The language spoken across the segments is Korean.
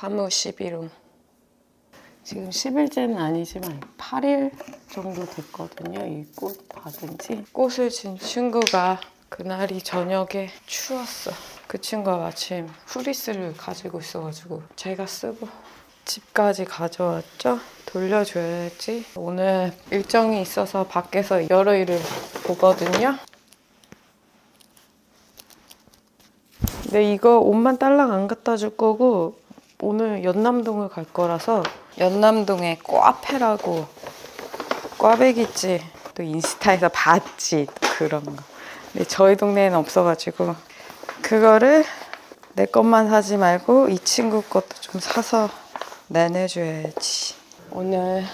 파무 11호. 지금 10일째는 아니지만 8일 정도 됐거든요. 이 꽃 받은 지. 꽃을 진 친구가 그날이 저녁에 추웠어. 그 친구가 마침 후리스를 가지고 있어가지고 제가 쓰고 집까지 가져왔죠. 돌려줘야지. 오늘 일정이 있어서 밖에서 여러 일을 보거든요. 근데 이거 옷만 딸랑 안 갖다 줄 거고 오늘 연남동을 갈 거라서 연남동에 꽈페라고 꽈배기집 또 인스타에서 봤지 또 그런 거. 근데 저희 동네에는 없어가지고 그거를 내 것만 사지 말고 이 친구 것도 좀 사서 내내줘야지. 오늘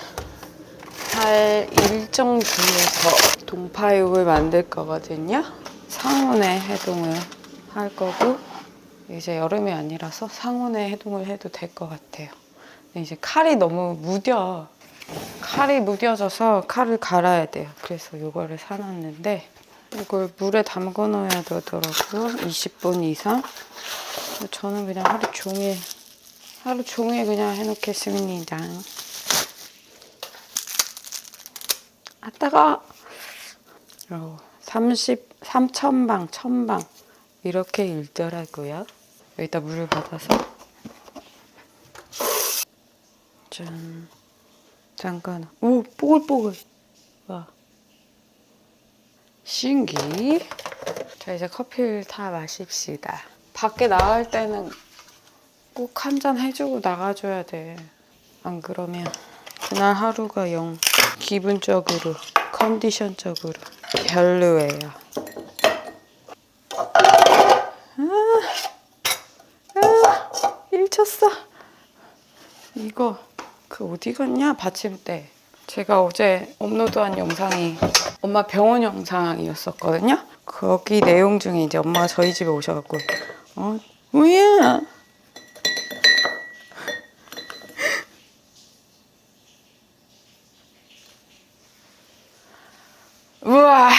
할 일정 중에서 동파육을 만들 거거든요. 상온에 해동을 할 거고 이제 여름이 아니라서 상온에 해동을 해도 될 것 같아요. 이제 칼이 너무 무뎌. 칼이 무뎌져서 칼을 갈아야 돼요. 그래서 이거를 사놨는데 이걸 물에 담궈 놓아야 되더라고요. 20분 이상. 저는 그냥 하루 종일 하루 종일 그냥 해놓겠습니다. 아 따가. 30 3,000방, 1,000방 이렇게 읽더라고요. 여기다 물을 받아서. 짠. 잠깐. 오 뽀글뽀글. 와. 신기. 자 이제 커피를 다 마십시다. 밖에 나갈 때는 꼭 한 잔 해주고 나가줘야 돼 안 그러면 그날 하루가 영 기분적으로 컨디션적으로 별로예요 일 쳤어. 이거 그 어디 갔냐 받침대. 제가 어제 업로드한 영상이 엄마 병원 영상이었었거든요. 거기 내용 중에 이제 엄마가 저희 집에 오셔갖고 어 뭐야? 우와.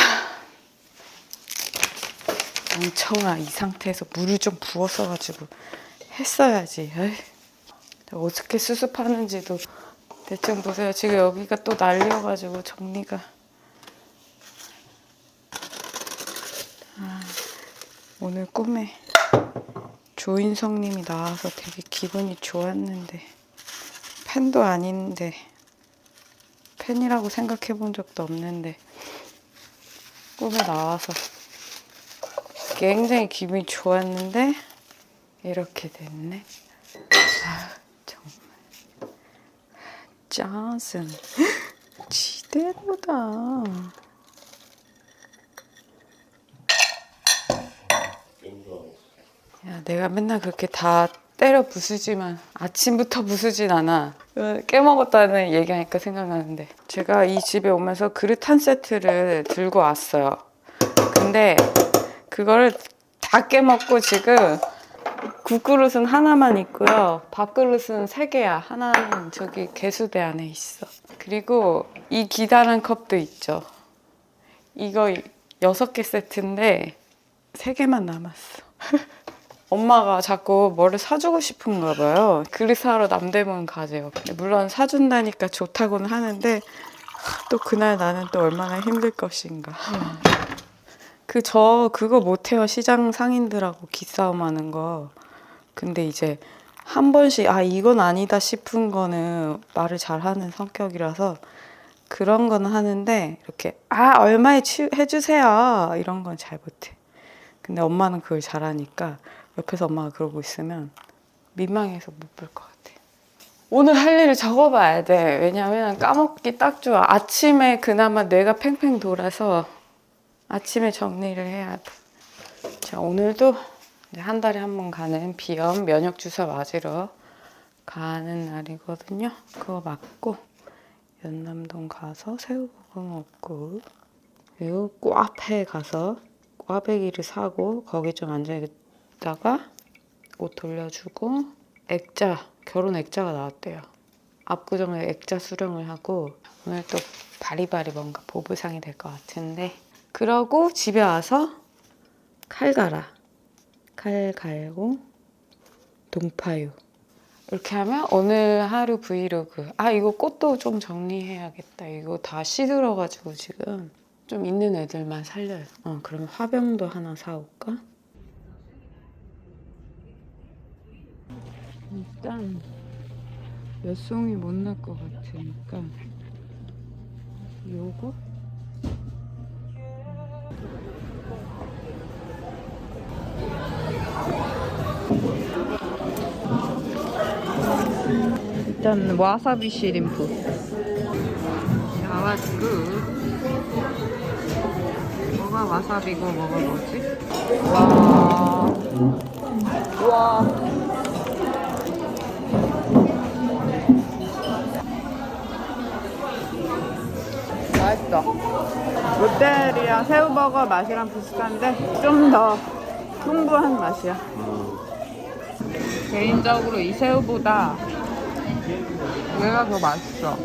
멍청아 이 상태에서 물을 좀 부었어가지고 했어야지. 에이. 어떻게 수습하는지도 대충 보세요. 지금 여기가 또 날려가지고 정리가. 아, 오늘 꿈에 조인성님이 나와서 되게 기분이 좋았는데 팬도 아닌데 팬이라고 생각해 본 적도 없는데 꿈에 나와서 굉장히 기분이 좋았는데 이렇게 됐네. 아, 정말 짜증. 지대로다. 야, 내가 맨날 그렇게 다 때려 부수지만 아침부터 부수진 않아. 어, 깨먹었다는 얘기하니까 생각나는데 제가 이 집에 오면서 그릇 한 세트를 들고 왔어요. 근데 그거를 다 깨먹고 지금 국그릇은 하나만 있고요. 밥그릇은 세 개야. 하나는 저기 개수대 안에 있어. 그리고 이 기다란 컵도 있죠. 이거 여섯 개 세트인데 세 개만 남았어. 엄마가 자꾸 뭐를 사주고 싶은가 봐요. 그릇 사러 남대문. 근데 물론 사준다니까 좋다고는 하는데 또 그날 나는 또 얼마나 힘들 것인가. 그 저 그거 못해요. 시장 상인들하고 기싸움 하는 거. 근데 이제 한 번씩 아 이건 아니다 싶은 거는 말을 잘하는 성격이라서 그런 거는 하는데 이렇게 아 얼마에 치, 해주세요. 이런 건 잘 못해. 근데 엄마는 그걸 잘하니까 옆에서 엄마가 그러고 있으면 민망해서 못 볼 것 같아. 오늘 할 일을 적어봐야 돼. 왜냐면 까먹기 딱 좋아. 아침에 그나마 뇌가 팽팽 돌아서 아침에 정리를 해야 돼. 자, 오늘도 한 달에 한 번 가는 비염 면역 주사 맞으러 가는 날이거든요. 그거 맞고 연남동 가서 새우볶음 먹고 그리고 꽈페 가서 꽈배기를 사고 거기 좀 앉아 있다가 옷 돌려주고 액자 결혼 액자가 나왔대요. 압구정에 액자 수령을 하고 오늘 또 바리바리 뭔가 보부상이 될 것 같은데 그러고 집에 와서 칼 갈아 칼 갈고 동파유 이렇게 하면 오늘 하루 브이로그. 아 이거 꽃도 좀 정리해야겠다. 이거 다 시들어가지고 지금 좀 있는 애들만 살려요. 어 그러면 화병도 하나 사올까? 일단 몇 송이 못 날 것 같으니까 요거? 일단 와사비 시림프 나왔고 뭐가 와사비고 뭐가 뭐지? 와 와. 맛있어. 롯데리아 새우버거 맛이랑 비슷한데 좀 더 풍부한 맛이야. 개인적으로 이 새우보다 얘가 더 맛있어.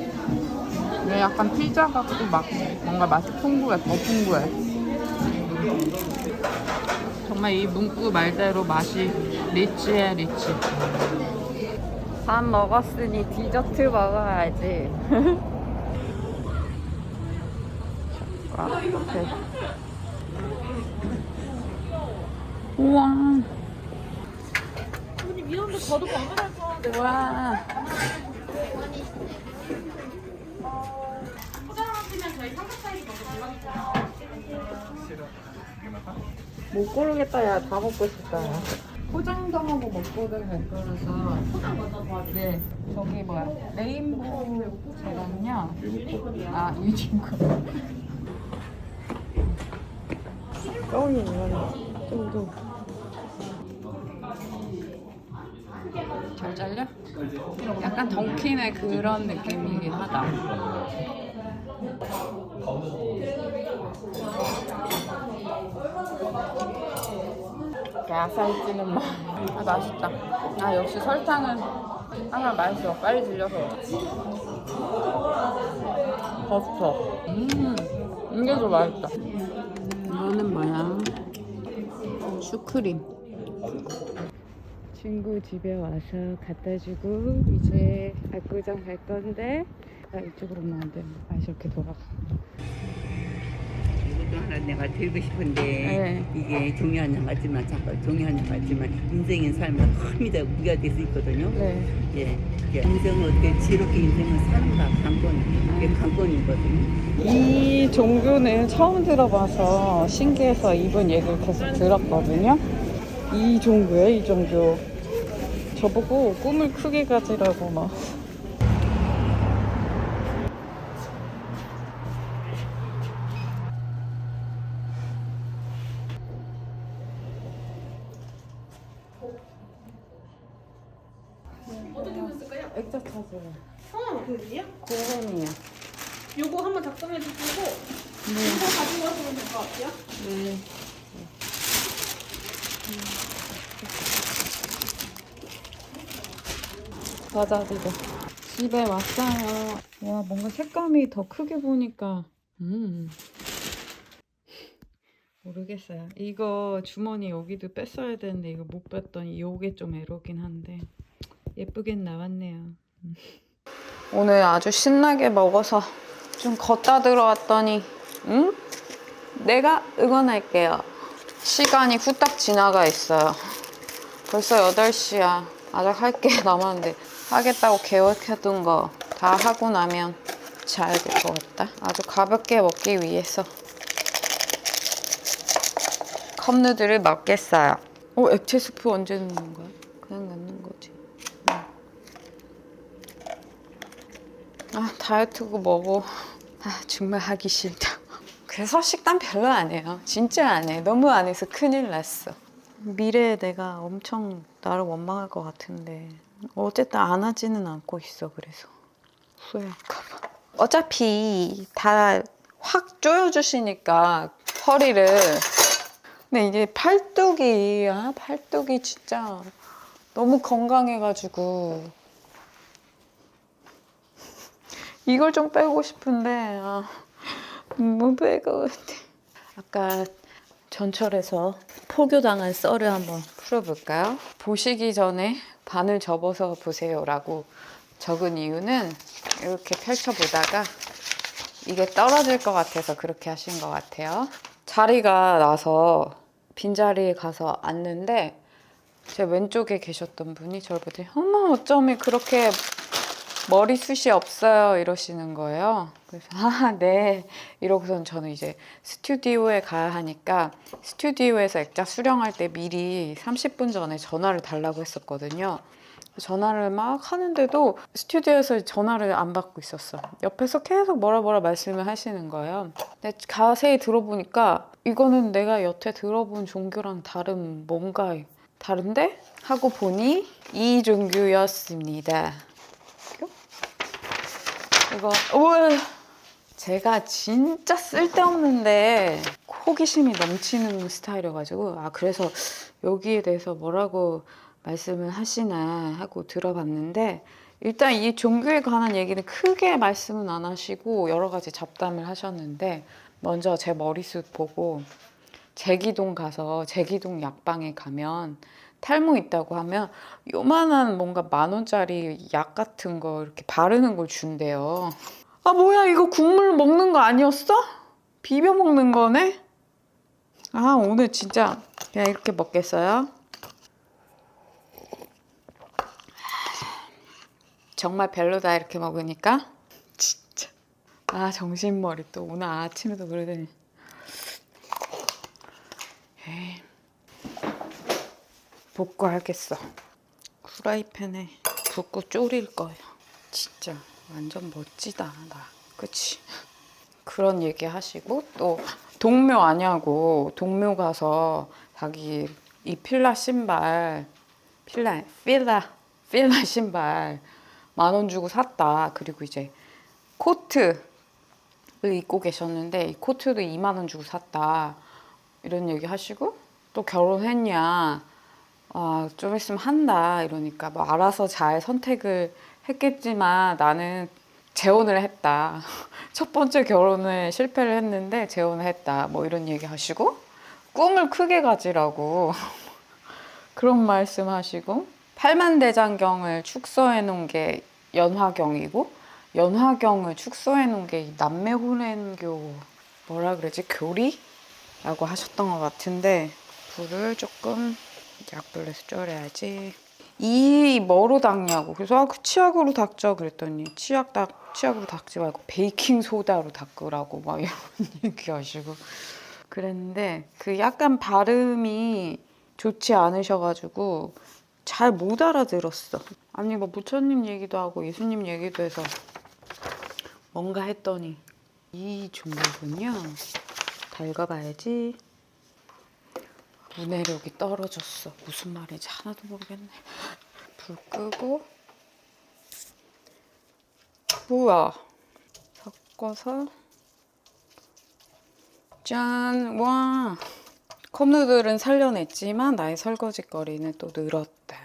얘 약간 피자 같고 막 뭔가 맛이 풍부해, 더 풍부해. 정말 이 문구 말대로 맛이 리치해 리치. 밥 먹었으니 디저트 먹어야지. 카페. 우와. 이런데 거도 먹으라고 하는데. 와. 못 고르겠다 야. 다 먹고 싶다. 포장도 하고 먹고도 갈 거라서. 포장 먼저 도와드릴게요. 네. 저기 뭐야. 레인보우 제랑요? 아 유진 코 떡이 이거는 좀더 잘 잘려? 약간 덩킨의 그런 느낌이긴 하다 야살 찌는 맛. 아, 맛있다. 아, 역시 설탕은 하나 맛있어. 빨리 질려서. 버터. 음, 이게 더 맛있다. 이거는 뭐야? 슈크림. 친구 집에 와서 갖다 주고 이제 압구정 갈 건데 아, 이쪽으로 오면 안 되는데 아 이렇게 돌아가 이것도 하나 내가 들고 싶은데 네. 이게 종이 한장 같지만 잠깐 종이 한장 같지만 인생의 삶은 큽니다 무게가 될 수 있거든요. 네 예, 예. 인생을 어떻게 지롭게 인생을 사는가 관건 이게 관건이거든요. 이 종교는 처음 들어봐서 신기해서 이분 얘기를 계속 들었거든요. 이 종교예요, 이 종교. 저보고 꿈을 크게 가지라고 막. 어떻게 하면 쓸까요? 액자 찾으래. 성함 어떻게 되세요? 고현이요. 요거 한번 작성해 주시고 네. 이거 가지고 가시면 될 것 같아요 네. 과자들도 집에 왔어요. 와 뭔가 색감이 더 크게 보니까 음 모르겠어요. 이거 주머니 여기도 뺐어야 되는데 이거 못 뺐더니 요게 좀 애로긴 한데 예쁘긴 나왔네요. 음. 오늘 아주 신나게 먹어서 좀 걷다 들어왔더니 응? 내가 응원할게요. 시간이 후딱 지나가 있어요. 벌써 8시야. 아직 할 게 남았는데 하겠다고 계획해둔 거 다 하고 나면 자야 될 것 같다. 아주 가볍게 먹기 위해서 컵누들을 먹겠어요. 어, 액체 스프 언제 넣는 거야? 그냥 넣는 거지. 응. 아, 다이어트고 뭐고. 아, 정말 하기 싫다. 그래서 식단 별로 안 해요. 진짜 안 해. 너무 안 해서 큰일 났어. 미래에 내가 엄청 나를 원망할 것 같은데 어쨌든 안 하지는 않고 있어. 그래서 후회할까봐. 어차피 다 확 조여주시니까 허리를. 근데 이게 팔뚝이 아 팔뚝이 진짜 너무 건강해가지고 이걸 좀 빼고 싶은데 아, 못 같아. 아까 전철에서 포교당한 썰을 한번 풀어볼까요? 보시기 전에 반을 접어서 보세요라고 적은 이유는 이렇게 펼쳐보다가 이게 떨어질 것 같아서 그렇게 하신 것 같아요. 자리가 나서 빈자리에 가서 앉는데 제 왼쪽에 계셨던 분이 저를 보더니 어머 어쩜 그렇게 머리숱이 없어요 이러시는 거예요. 그래서 아 네 이러고선 저는 이제 스튜디오에 가야 하니까 스튜디오에서 액자 수령할 때 미리 30분 전에 전화를 달라고 했었거든요. 전화를 막 하는데도 스튜디오에서 전화를 안 받고 있었어. 옆에서 계속 뭐라 뭐라 말씀을 하시는 거예요. 근데 자세히 들어보니까 이거는 내가 여태 들어본 종교랑 다른 뭔가 다른데? 하고 보니 이 종교였습니다. 이거. 우와 제가 진짜 쓸데없는데 호기심이 넘치는 스타일이어가지고 아 그래서 여기에 대해서 뭐라고 말씀을 하시나 하고 들어봤는데 일단 이 종교에 관한 얘기는 크게 말씀은 안 하시고 여러 가지 잡담을 하셨는데 먼저 제 머리숱 보고 제기동 가서 제기동 약방에 가면 탈모 있다고 하면 요만한 뭔가 만 원짜리 약 같은 거 이렇게 바르는 걸 준대요. 아 뭐야 이거 국물 먹는 거 아니었어? 비벼 먹는 거네? 아 오늘 진짜 그냥 이렇게 먹겠어요. 정말 별로다 이렇게 먹으니까 진짜 아 정신머리 또 오늘 아침에도 그러더니 에이. 볶고 알겠어. 후라이팬에 붓고 졸일 거예요. 진짜 완전 멋지다 나. 그치? 그런 얘기 하시고 또 동묘 아냐고 동묘 가서 자기 이 필라 신발 필라 필라 필라 신발 만 원 주고 샀다. 그리고 이제 코트를 입고 계셨는데 이 코트도 2만 원 주고 샀다. 이런 얘기 하시고 또 결혼했냐? 아, 좀 있으면 한다 이러니까 뭐 알아서 잘 선택을 했겠지만 나는 재혼을 했다. 첫 번째 결혼을 실패를 했는데 재혼을 했다. 뭐 이런 얘기 하시고 꿈을 크게 가지라고 그런 말씀 하시고 팔만대장경을 축소해 놓은 게 연화경이고 연화경을 축소해 놓은 게 남매혼연교 뭐라 그러지 교리라고 하셨던 것 같은데 불을 조금 약불에서 졸여야지. 이 뭐로 닦냐고. 그래서 아, 그 치약으로 닦자 그랬더니 치약 닦 치약으로 닦지 말고 베이킹 소다로 닦으라고 막 이런 얘기 하시고 그랬는데 그 약간 발음이 좋지 않으셔가지고 잘 못 알아들었어. 아니 뭐 부처님 얘기도 하고 예수님 얘기도 해서 뭔가 했더니 이 종류군요. 달가봐야지. 문해력이 떨어졌어. 무슨 말인지 하나도 모르겠네. 불 끄고 뭐야? 섞어서 짠! 와! 컵누들은 살려냈지만 나의 설거지거리는 또 늘었다.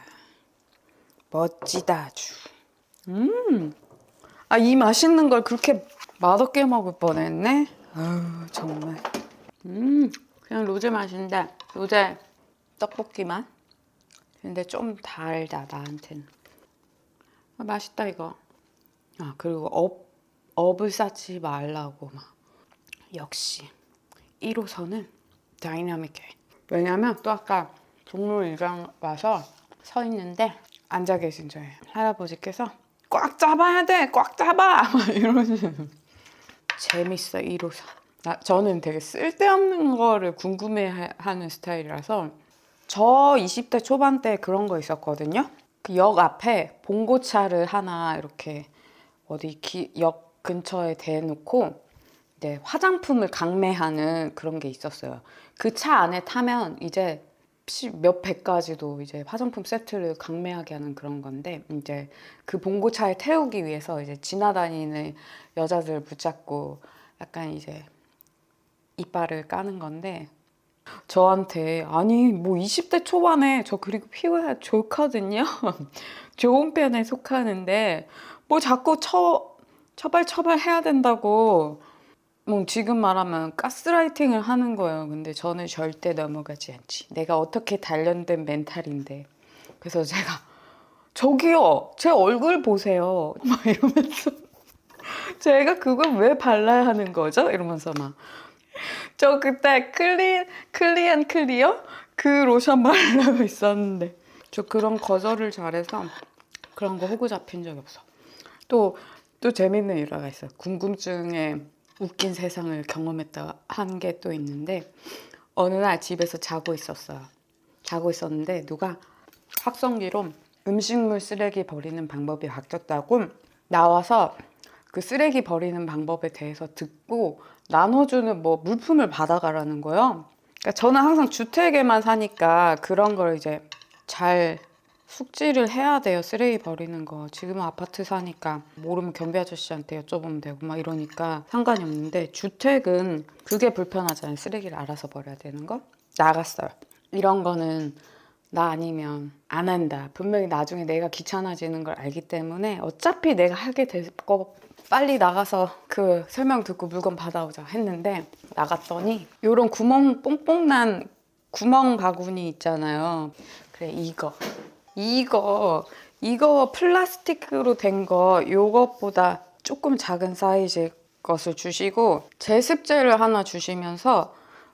멋지다 아주. 음! 아, 이 맛있는 걸 그렇게 맛없게 먹을 뻔했네? 아유, 정말. 음, 그냥 로제 맛인데, 로제 떡볶이 맛? 근데 좀 달다, 나한텐. 아, 맛있다, 이거. 아, 그리고 업, 업을 쌓지 말라고, 막. 역시. 1호선은 다이나믹해. 왜냐면 또 아까 종로 일장 와서 서 있는데 앉아 계신 저희 할아버지께서 꽉 잡아야 돼! 꽉 잡아! 막 이러시는. 재밌어, 1호선. 나, 저는 되게 쓸데없는 거를 궁금해하는 스타일이라서 저 20대 초반 때 그런 거 있었거든요. 그 역 앞에 봉고차를 하나 이렇게 어디 기- 역 근처에 대놓고 이제 화장품을 강매하는 그런 게 있었어요. 그 차 안에 타면 이제 시- 몇 배까지도 이제 화장품 세트를 강매하게 하는 그런 건데 이제 그 봉고차에 태우기 위해서 이제 지나다니는 여자들 붙잡고 약간 이제 이빨을 까는 건데 저한테 아니 뭐 20대 초반에 저 그리고 피부가 좋거든요. 좋은 편에 속하는데 뭐 자꾸 처 처발 처발 해야 된다고 뭐 지금 말하면 가스라이팅을 하는 거예요. 근데 저는 절대 넘어가지 않지. 내가 어떻게 단련된 멘탈인데. 그래서 제가 저기요, 제 얼굴 보세요. 막 이러면서. 제가 그걸 왜 발라야 하는 거죠? 이러면서 막. 저 그때 클리, 클리앤 클리어? 그 로션 바르고 있었는데. 저 그런 거절을 잘해서 그런 거 호구 잡힌 적이 없어. 또, 또 재밌는 일화가 있어요. 궁금증에 웃긴 세상을 경험했다 한 게 또 있는데, 어느 날 집에서 자고 있었어요. 자고 있었는데, 누가 확성기로 음식물 쓰레기 버리는 방법이 바뀌었다고 나와서 그 쓰레기 버리는 방법에 대해서 듣고 나눠주는 뭐 물품을 받아가라는 거예요. 그러니까 저는 항상 주택에만 사니까 그런 걸 이제 잘 숙지를 해야 돼요. 쓰레기 버리는 거. 지금은 아파트 사니까 모르면 경비 아저씨한테 여쭤보면 되고 막 이러니까 상관이 없는데 주택은 그게 불편하잖아요. 쓰레기를 알아서 버려야 되는 거. 나갔어요. 이런 거는 나 아니면 안 한다. 분명히 나중에 내가 귀찮아지는 걸 알기 때문에 어차피 내가 하게 될 거 빨리 나가서 그 설명 듣고 물건 받아오자 했는데 나갔더니 요런 구멍 뽕뽕 난 구멍 바구니 있잖아요. 그래 이거 이거 이거 플라스틱으로 된 거 요것보다 조금 작은 사이즈 것을 주시고 제습제를 하나 주시면서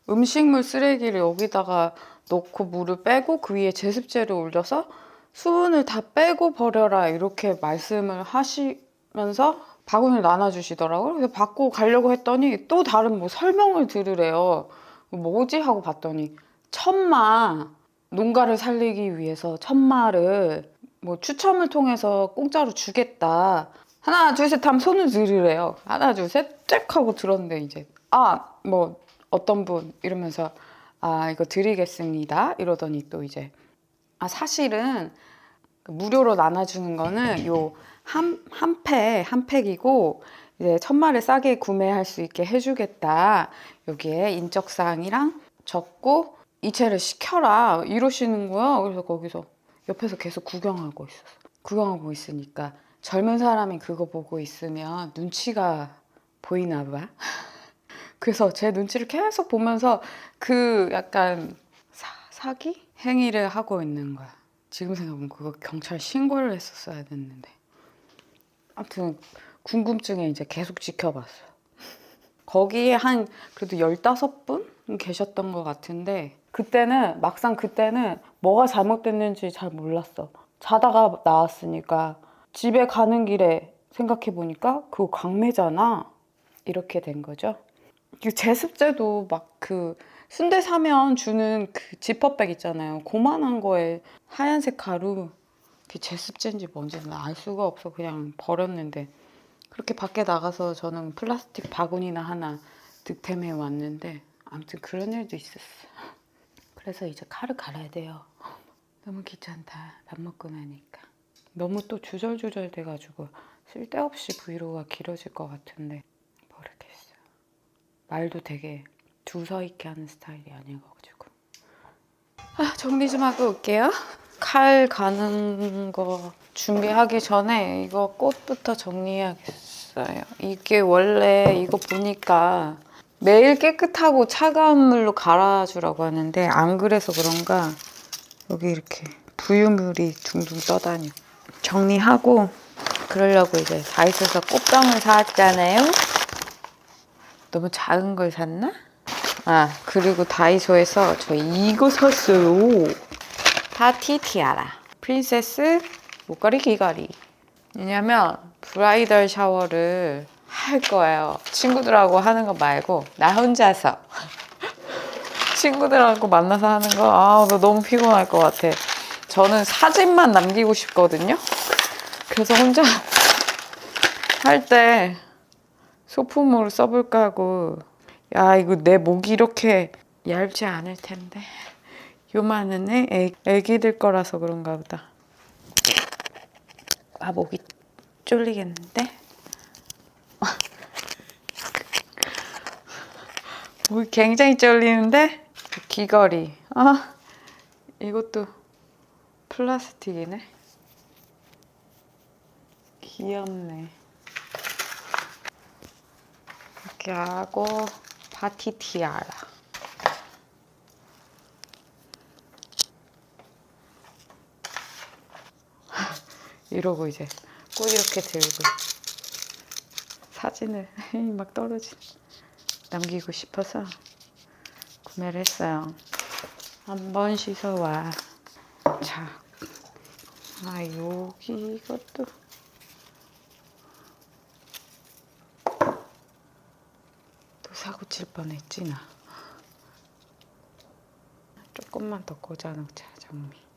음식물 쓰레기를 여기다가 넣고 물을 빼고 그 위에 제습제를 올려서 수분을 다 빼고 버려라 이렇게 말씀을 하시면서 바구니를 나눠주시더라고요. 그래서 받고 가려고 했더니 또 다른 뭐 설명을 들으래요. 뭐지 하고 봤더니 천마 농가를 살리기 위해서 천마를 뭐 추첨을 통해서 공짜로 주겠다. 하나 둘 셋 하면 손을 들으래요. 하나 둘셋쫙 하고 들었는데 이제 아 뭐 어떤 분 이러면서 아 이거 드리겠습니다 이러더니 또 이제 아 사실은 그 무료로 나눠주는 거는 요 한 한 팩, 한 팩이고 이제 천마를 싸게 구매할 수 있게 해주겠다. 여기에 인적사항이랑 적고 이체를 시켜라 이러시는 거야. 그래서 거기서 옆에서 계속 구경하고 있었어. 구경하고 있으니까 젊은 사람이 그거 보고 있으면 눈치가 보이나 봐. 그래서 제 눈치를 계속 보면서 그 약간 사, 사기 행위를 하고 있는 거야. 지금 생각하면 그거 경찰 신고를 했었어야 됐는데. 아무튼 궁금증에 이제 계속 지켜봤어요. 거기에 한 그래도 15분 계셨던 것 같은데 그때는 막상 그때는 뭐가 잘못됐는지 잘 몰랐어. 자다가 나왔으니까 집에 가는 길에 생각해 보니까 그거 강매잖아. 이렇게 된 거죠. 그 제습제도 막 그 순대 사면 주는 그 지퍼백 있잖아요. 고만한 거에 하얀색 가루 그게 제습제인지 뭔지는 알 수가 없어 그냥 버렸는데 그렇게 밖에 나가서 저는 플라스틱 바구니나 하나 득템해 왔는데 아무튼 그런 일도 있었어. 그래서 이제 칼을 갈아야 돼요. 너무 귀찮다. 밥 먹고 나니까. 너무 또 주절주절 돼가지고 쓸데없이 브이로그가 길어질 것 같은데 모르겠어요. 말도 되게 두서 있게 하는 스타일이 아니어가지고. 아 정리 좀 하고 올게요. 칼 가는 거 준비하기 전에 이거 꽃부터 정리해야겠어요. 이게 원래 이거 보니까 매일 깨끗하고 차가운 물로 갈아주라고 하는데 안 그래서 그런가 여기 이렇게 부유물이 둥둥 떠다녀. 정리하고 그러려고 이제 다이소에서 꽃병을 사왔잖아요. 너무 작은 걸 샀나? 아 그리고 다이소에서 저 이거 샀어요. 파티 티아라 프린세스 목걸이 귀걸이. 왜냐면 브라이덜 샤워를 할 거예요. 친구들하고 하는 거 말고 나 혼자서 친구들하고 만나서 하는 거 아, 나 너무 피곤할 것 같아. 저는 사진만 남기고 싶거든요. 그래서 혼자 할 때 소품으로 써볼까 하고 야 이거 내 목이 이렇게 얇지 않을 텐데 애- 애기들 거라서 그런가 보다. 아 목이 쫄리겠는데? 목이 굉장히 쫄리는데? 귀걸이. 아, 이것도 플라스틱이네. 귀엽네. 이렇게 하고 파티 티아라. 이러고 이제 꼭 이렇게 들고 사진을 막 떨어지 남기고 싶어서 구매를 했어요. 한번 씻어와. 자, 아 여기 이것도 또 사고 칠 뻔했지 나. 조금만 더 꽂아놓자 장미.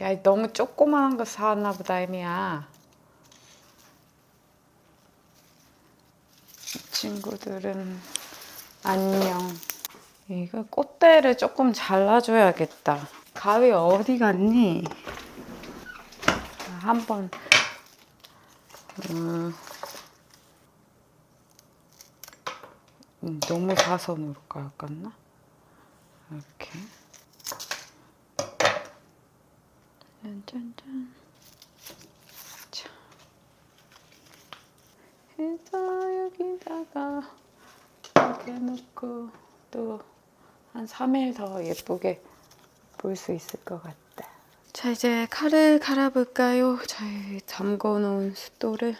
야 너무 조그마한 거 사왔나 보다 애미야. 이 친구들은 안녕. 이거 꽃대를 조금 잘라줘야겠다. 가위 어디 갔니? 아, 한번 음, 음, 너무 사선으로 깎았나? 이렇게 짠짠짠 자 해서 여기다가 이렇게 놓고 또 한 3일 더 예쁘게 볼 수 있을 것 같다. 자 이제 칼을 갈아볼까요? 저희 담궈 놓은 숫도를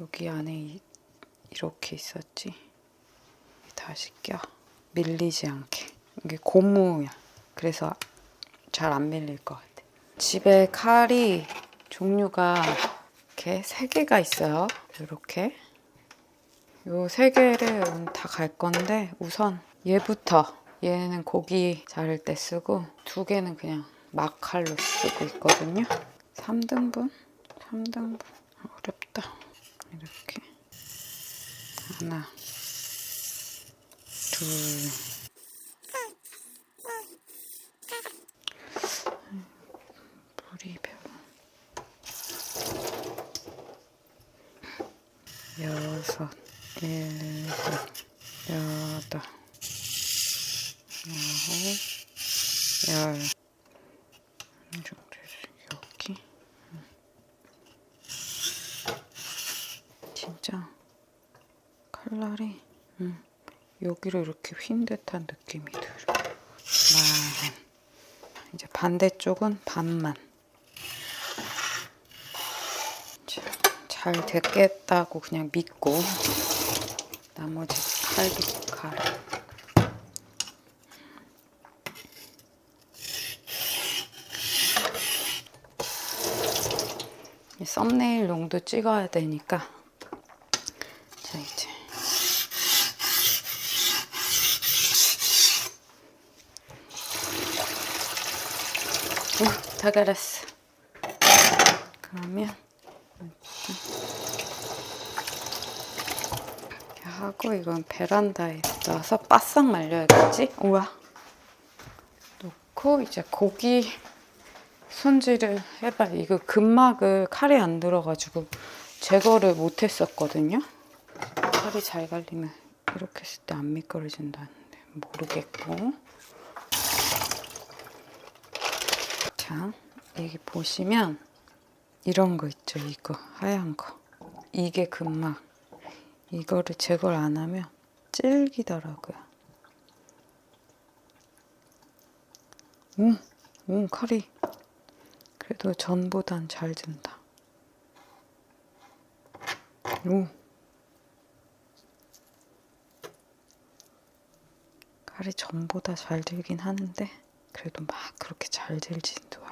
여기 안에 이, 이렇게 있었지. 다시 껴 밀리지 않게 이게 고무야. 그래서 잘 안 밀릴 것 같아. 집에 칼이 종류가 이렇게 세 개가 있어요. 이렇게 요 세 개를 다 갈 건데 우선 얘부터 얘는 고기 자를 때 쓰고 두 개는 그냥 막 칼로 쓰고 있거든요. 3등분? 3등분 어렵다. 이렇게 하나 둘 물이 별로 여섯 일곱 여덟. 아홉 열. 여기? 음. 진짜? 칼날이? 음, 여기를 이렇게 휜 듯한 느낌이 들어 만. 이제 반대쪽은 반만 자, 잘 됐겠다고 그냥 믿고 나머지 이 썸네일용도 찍어야 되니까. 자 이제. 오, 다 갈았어. 그러면 이렇게 하고 이건 베란다에 놔서 바싹 말려야겠지? 우와 놓고 이제 고기 손질을 해봐. 이거 근막을 칼이 안 들어가지고 제거를 못 했었거든요. 칼이 잘 갈리면 이렇게 했을 때 안 미끄러진다는데 모르겠고. 자, 여기 보시면 이런 거 있죠. 이거 하얀 거. 이게 근막. 이거를 제거를 안 하면 질기더라고요. 오, 오, 칼이 그래도 전보단 잘 든다. 오. 칼이 전보다 잘 들긴 하는데 그래도 막 그렇게 잘 들지도 않아.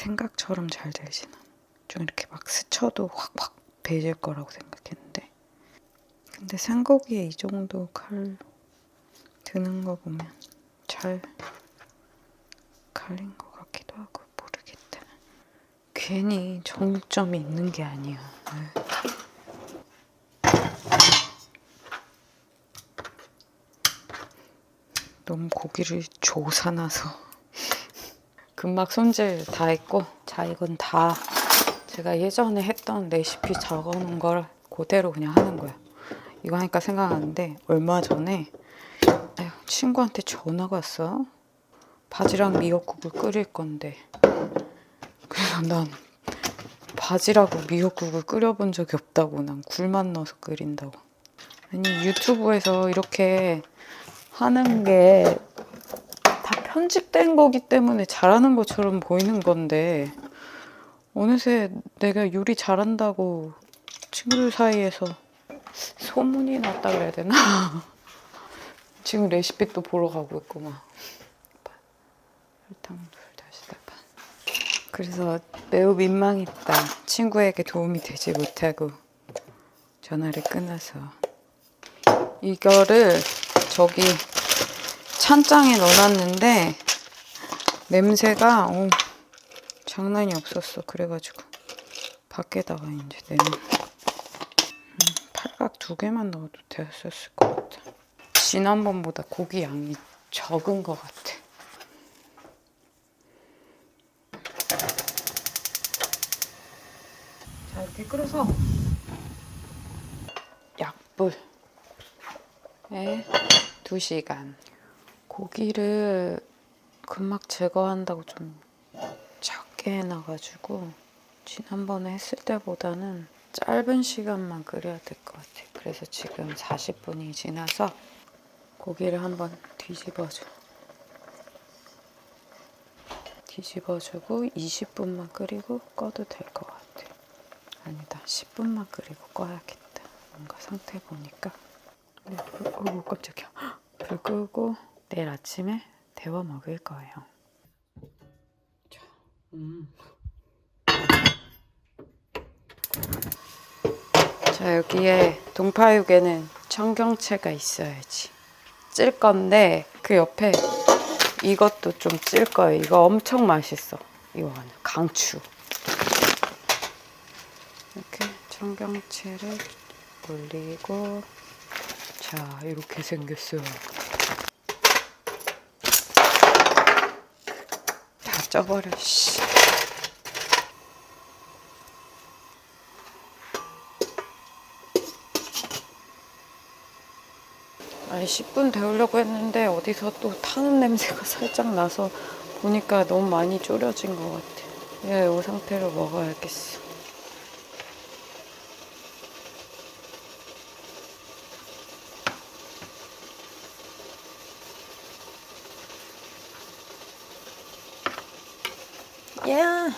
생각처럼 잘 않아. 좀 이렇게 막 스쳐도 확확 배질 거라고 생각했는데 근데 생고기에 이 정도 칼 드는 거 보면 잘 갈린 것 같기도 하고 모르겠다. 괜히 정육점이 있는 게 아니야. 에휴. 너무 고기를 조사나서 근막 손질 다 했고 자 이건 다 제가 예전에 했던 레시피 적어놓은 걸 그대로 그냥 하는 거야. 이거 하니까 생각나는데 얼마 전에 에휴, 친구한테 전화가 왔어. 바지락 미역국을 끓일 건데 그래서 난 바지락으로 미역국을 끓여본 적이 없다고 난 굴만 넣어서 끓인다고 아니 유튜브에서 이렇게 하는 게다 편집된 거기 때문에 잘하는 것처럼 보이는 건데 어느새 내가 요리 잘한다고 친구들 사이에서 소문이 났다 그래야 되나? 지금 레시피 또 보러 가고 있고 막. 그래서 매우 민망했다. 친구에게 도움이 되지 못하고 전화를 끊어서 이거를 저기 찬장에 넣어놨는데 냄새가 어, 장난이 없었어. 그래가지고 밖에다가 이제 내면 음, 팔각 두 개만 넣어도 됐었을 것 같아. 지난번보다 고기 양이 적은 것 같아. 자 이렇게 끓여서 약불에 2시간 고기를 금막 제거한다고 좀 작게 해놔가지고 지난번에 했을 때보다는 짧은 시간만 끓여야 될 것 같아 그래서 지금 40분이 지나서 고기를 한번 뒤집어줘. 뒤집어주고 20분만 끄리고 꺼도 될 것 같아 아니다 10분만 끓이고 꺼야겠다. 뭔가 상태 보니까. 네, 불, 어 깜짝이야. 불 끄고 내일 아침에 데워 먹을 거예요. 자, 음. 자 여기에 동파육에는 청경채가 있어야지. 찔 건데 그 옆에 이것도 좀 찔 거예요. 이거 엄청 맛있어 이거 강추. 이렇게 청경채를 올리고 자 이렇게 생겼어요 쪄버려 씨. 아니 10분 데우려고 했는데 어디서 또 타는 냄새가 살짝 나서 보니까 너무 많이 졸여진 것 같아. 예, 이 상태로 먹어야겠어. 야.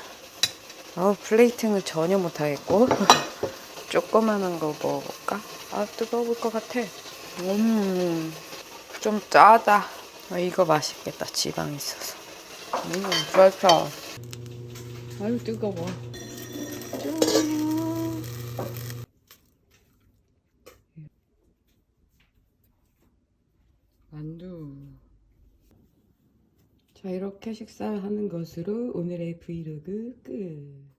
어, 플레이팅을 전혀 못하겠고. 조그만한 거 먹어볼까? 아, 뜨거울 것 같아. 음, 좀 짜다. 아, 이거 맛있겠다. 지방 있어서. 음, 좋다. 아유, 뜨거워. 짠. 만두. 자, 이렇게 식사하는 것으로 오늘의 브이로그 끝.